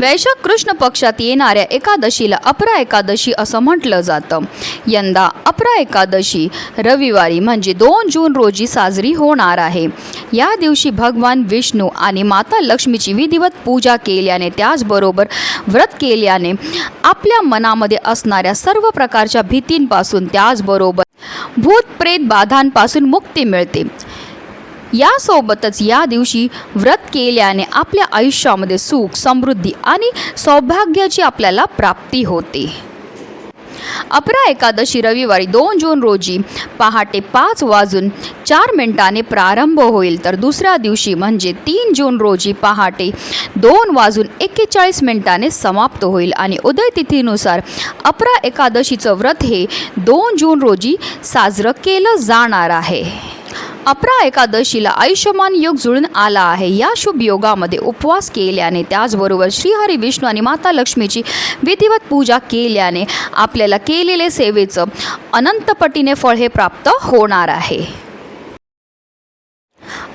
वैशाख कृष्ण पक्षात येणाऱ्या एकादशीला अपरा एकादशी असं म्हटलं जातं. यंदा अपरा एकादशी रविवारी म्हणजे दोन जून रोजी साजरी होणार आहे. या दिवशी भगवान विष्णू आणि माता लक्ष्मीची विधिवत पूजा केल्याने त्याचबरोबर व्रत केल्याने आपल्या मनामध्ये असणाऱ्या सर्व प्रकारच्या भीतींपासून त्याचबरोबर भूतप्रेत बाधांपासून मुक्ती मिळते. यासोबतच या दिवशी व्रत केल्याने आपल्या आयुष्यामध्ये सुख समृद्धी आणि सौभाग्याची आपल्याला प्राप्ती होते. अपरा एकादशी रविवारी दोन जून रोजी पहाटे पाच वाजून चार मिनिटाने प्रारंभ होईल. तर दुसऱ्या दिवशी म्हणजे तीन जून रोजी पहाटे दोन वाजून एक्केचाळीस मिनिटाने समाप्त होईल आणि उदयतिथीनुसार अपरा एकादशीचं व्रत हे दोन जून रोजी साजरं केलं जाणार आहे. अपरा एकादशीला आयुष्यमान योग जुळून आला आहे. या शुभ योगामध्ये उपवास केल्याने त्याचबरोबर श्रीहरी विष्णू आणि माता लक्ष्मीची विधिवत पूजा केल्याने आपल्याला केलेले सेवेचं अनंतपटीने फळ हे प्राप्त होणार आहे.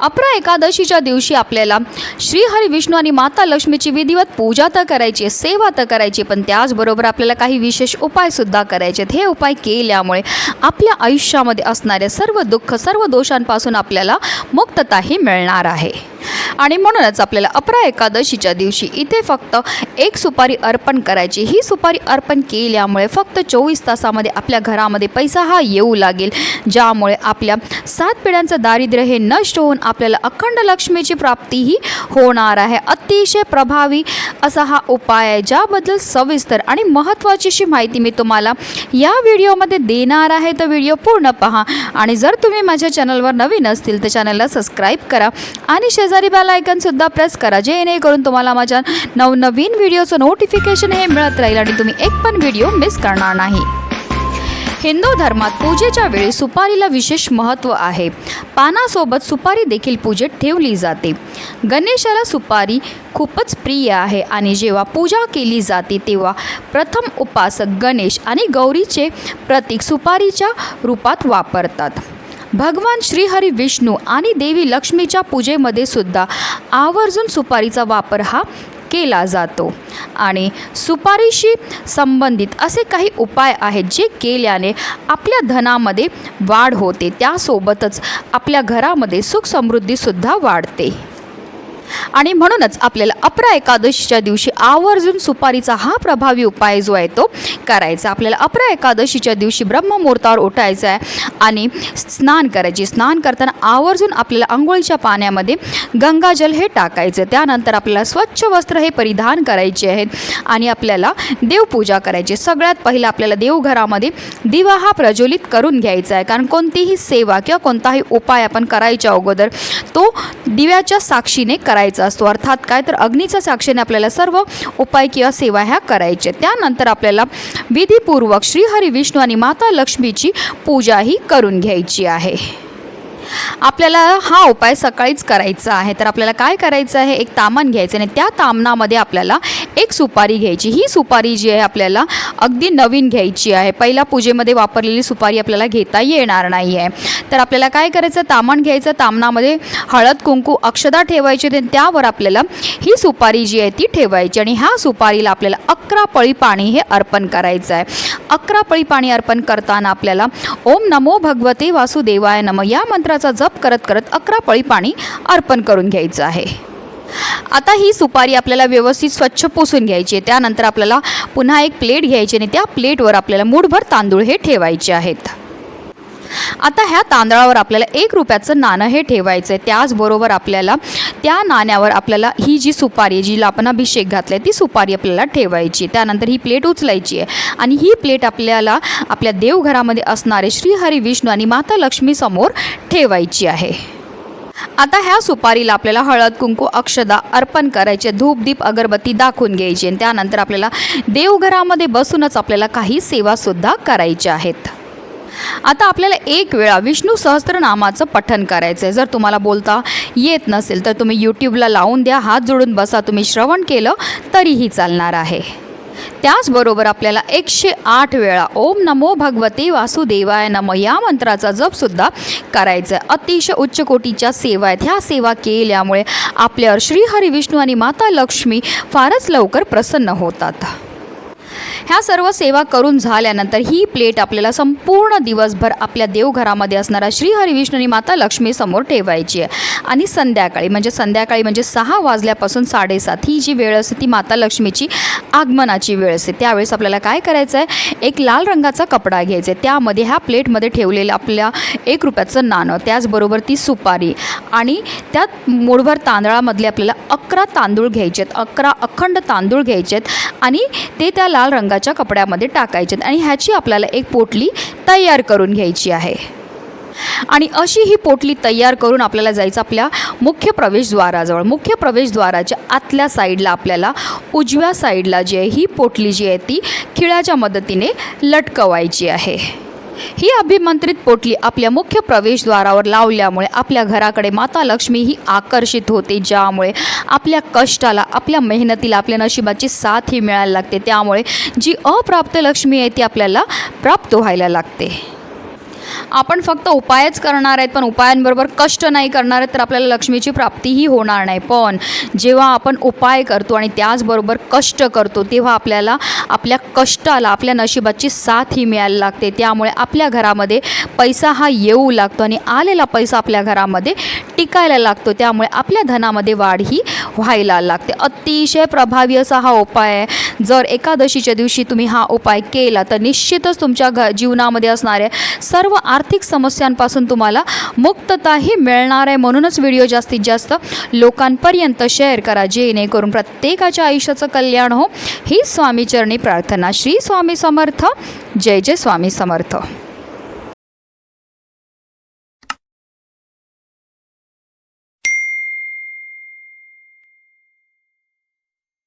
अपरा एकादशीच्या दिवशी आपल्याला श्रीहरी विष्णू आणि माता लक्ष्मीची विधिवत पूजा तर करायची आहे, सेवा तर करायची पण त्याचबरोबर आपल्याला काही विशेष उपायसुद्धा करायचे आहेत. हे उपाय केल्यामुळे आपल्या आयुष्यामध्ये असणाऱ्या सर्व दुःख सर्व दोषांपासून आपल्याला मुक्तताही मिळणार आहे. आणि म्हणूनच आपल्याला अपरा एकादशीच्या दिवशी इथे फक्त एक सुपारी अर्पण करायची. ही सुपारी अर्पण केल्यामुळे फक्त चोवीस तासामध्ये आपल्या घरामध्ये पैसा हा येऊ लागेल. ज्यामुळे आपल्या सात पिढ्यांचं दारिद्र्य हे नष्ट होऊन आपल्याला अखंड लक्ष्मीची प्राप्तीही होणार आहे. अतिशय प्रभावी असा हा उपाय आहे ज्याबद्दल सविस्तर आणि महत्त्वाची अशी माहिती मी तुम्हाला या व्हिडिओमध्ये देणार आहे. तर व्हिडिओ पूर्ण पहा आणि जर तुम्ही माझ्या चॅनलवर नवीन असतील तर चॅनलला सबस्क्राईब करा आणि शेजारी बेल आयकनसुद्धा प्रेस करा. जेणेकरून तुम्हाला माझ्या नवनवीन व्हिडिओचं नोटिफिकेशन हे मिळत राहील आणि तुम्ही एक पण व्हिडिओ मिस करणार नाही. हिंदू धर्मात पूजेच्या वेळी सुपारीला विशेष महत्त्व आहे. पानासोबत सुपारी देखील पूजेत ठेवली जाते. गणेशाला सुपारी खूपच प्रिय आहे आणि जेव्हा पूजा केली जाते तेव्हा प्रथम उपासक गणेश आणि गौरीचे प्रतीक सुपारीच्या रूपात वापरतात. भगवान श्रीहरी विष्णू आणि देवी लक्ष्मीच्या पूजेमध्ये सुद्धा आवर्जून सुपारीचा वापर हा केला जातो. आणि सुपारीशी संबंधित असे काही उपाय आहेत जे केल्याने आपल्या धनामध्ये वाढ होते. त्यासोबतच आपल्या घरामध्ये सुख समृद्धीसुद्धा वाढते. आणि म्हणूनच आपल्याला अपरा एकादशीच्या दिवशी आवर्जून सुपारीचा हा प्रभावी उपाय जो आहे तो करायचा. आपल्याला अपरा एकादशीच्या दिवशी ब्रह्ममुहूर्तावर उठायचं आहे आणि स्नान करायचे. स्नान करताना आवर्जून आपल्याला आंघोळीच्या पाण्यामध्ये गंगाजल हे टाकायचं. त्यानंतर आपल्याला स्वच्छ वस्त्र हे परिधान करायचे आहेत आणि आपल्याला देवपूजा करायची. सगळ्यात पहिलं आपल्याला देवघरामध्ये दिवा हा प्रज्वलित करून घ्यायचा आहे. कारण कोणतीही सेवा किंवा कोणताही उपाय आपण करायच्या अगोदर तो दिव्याच्या साक्षीने करायचा असतो. अर्थात काय? तर अग्नीच्या साक्षीने आपल्याला सर्व उपाय किंवा सेवा ह्या करायच्या. त्यानंतर आपल्याला विधीपूर्वक श्रीहरी विष्णू आणि माता लक्ष्मीची पूजाही करून घ्यायची आहे. आपल्याला हा उपाय सकाळीच करायचा आहे. तर आपल्याला काय करायचं आहे? एक तामण घ्यायचं आणि त्या तामणामध्ये आपल्याला एक सुपारी घ्यायची. ही सुपारी जी आहे आपल्याला अगदी नवीन घ्यायची आहे. पहिल्या पूजेमध्ये वापरलेली सुपारी आपल्याला घेता येणार नाही आहे. तर आपल्याला काय करायचं? तामण घ्यायचं. तामणामध्ये हळद कुंकू अक्षदा ठेवायची आणि त्यावर आपल्याला ही सुपारी जी आहे ती ठेवायची आणि ह्या सुपारीला आपल्याला अकरा पळी पाणी हे अर्पण करायचं आहे. अकरा पळी पाणी अर्पण करताना आपल्याला ओम नमो भगवते वासुदेवाय नम या मंत्राचा जप करत करत अकरा पळी पाणी अर्पण करून घ्यायचं आहे. आता ही सुपारी आपल्याला व्यवस्थित स्वच्छ पुसून घ्यायची आहे. त्यानंतर आपल्याला पुन्हा एक प्लेट घ्यायची आणि त्या प्लेटवर आपल्याला मूठभर तांदूळ हे ठेवायचे आहेत. आता ह्या तांदळावर आपल्याला एक रुपयाचं नाणं हे ठेवायचं आहे त्याचबरोबर आपल्याला त्या नाण्यावर आपल्याला ही जी सुपारी आहे आपण अभिषेक घातला आहे ती सुपारी आपल्याला ठेवायची त्यानंतर ही प्लेट उचलायची आहे. आणि ही प्लेट आपल्याला आपल्या देवघरामध्ये असणारे श्रीहरी विष्णू आणि माता लक्ष्मी समोर ठेवायची आहे. आता ह्या सुपारीला आपल्याला हळद कुंकू अक्षदा अर्पण करायचे धूप दीप अगरबत्ती दाखवून घ्यायची आणि त्यानंतर आपल्याला देवघरामध्ये बसूनच आपल्याला काही सेवासुद्धा करायच्या आहेत. आता आपल्याला एक वेळा विष्णू सहस्त्रनामाचं पठण करायचं आहे जर तुम्हाला बोलता येत नसेल तर तुम्ही यूट्यूबला लावून द्या. हात जोडून बसा. तुम्ही श्रवण केलं तरीही चालणार आहे. त्याचबरोबर आपल्याला एकशे आठ वेळा ओम नमो भगवते वासुदेवाय नम या मंत्राचा जपसुद्धा करायचा आहे अतिशय उच्च कोटीच्या सेवा आहेत. ह्या सेवा केल्यामुळे आपल्यावर श्रीहरी विष्णू आणि माता लक्ष्मी फारच लवकर प्रसन्न होतात. ह्या सर्व सेवा करून झाल्यानंतर ही प्लेट आपल्याला संपूर्ण दिवसभर आपल्या देवघरामध्ये असणारा श्री हरिविष्णुनी माता लक्ष्मी समोर ठेवायची आहे. आणि संध्याकाळी म्हणजे संध्याकाळी म्हणजे सहा वाजल्यापासून साडेसात ही जी वेळ असते ती माता लक्ष्मीची आगमनाची वेळ असते. त्यावेळेस आपल्याला काय करायचं आहे एक लाल रंगाचा कपडा घ्यायचा आहे. त्यामध्ये ह्या प्लेटमध्ये ठेवलेलं आपल्या एक रुपयाचं नाणं त्याचबरोबर ती सुपारी आणि त्यात मोडभर तांदळामधले आपल्याला अकरा तांदूळ घ्यायचे आहेत अकरा अखंड तांदूळ घ्यायचे आहेत आणि ते त्या लाल रंगाच्या कपड्यामध्ये टाकायचे आहेत आणि ह्याची आपल्याला एक पोटली तयार करून घ्यायची आहे. आणि अशी ही पोटली तयार करून आपल्याला जायचं आपल्या मुख्य प्रवेशद्वाराजवळ. मुख्य प्रवेशद्वाराच्या आतल्या साईडला आपल्याला उजव्या साईडला जी आहे ही पोटली जी आहे ती खिळाच्या मदतीने लटकवायची आहे. ही अभिमंत्रित पोटली आपल्या मुख्य प्रवेशद्वारावर लावल्यामुळे आपल्या घराकडे माता लक्ष्मी ही आकर्षित होते ज्यामुळे आपल्या कष्टाला आपल्या मेहनतीला आपल्या नशिबाची साथ ही मिळायला लागते. त्यामुळे जी अप्राप्त लक्ष्मी आहे ती आपल्याला प्राप्त व्हायला लागते. आपण फक्त उपायच करणार आहेत पण उपायांबरोबर कष्ट नाही करणार आहेत तर आपल्याला लक्ष्मीची प्राप्तीही होणार नाही. पण जेव्हा आपण उपाय करतो आणि त्याचबरोबर कष्ट करतो तेव्हा आपल्याला आपल्या कष्टाला आपल्या नशिबाची साथ ही मिळायला लागते. त्यामुळे आपल्या घरामध्ये पैसा हा येऊ लागतो आणि आलेला पैसा आपल्या घरामध्ये टिकायला लागतो. त्यामुळे आपल्या धनामध्ये वाढ ही व्हायला लागते. अतिशय प्रभावी असा हा उपाय आहे. जर एकादशीच्या दिवशी तुम्ही हा उपाय केला तर निश्चितच तुमच्या घ जीवनामध्ये असणाऱ्या सर्व आर्थिक समस्यांपासून तुम्हाला मुक्तताही मिळणार आहे. म्हणूनच व्हिडिओ जास्तीत जास्त लोकांपर्यंत शेअर करा. जेणेकरून प्रत्येकाच्या आयुष्याचं कल्याण हो. ही स्वामीचरणी प्रार्थना. श्री स्वामी समर्थ. जय जय स्वामी समर्थ.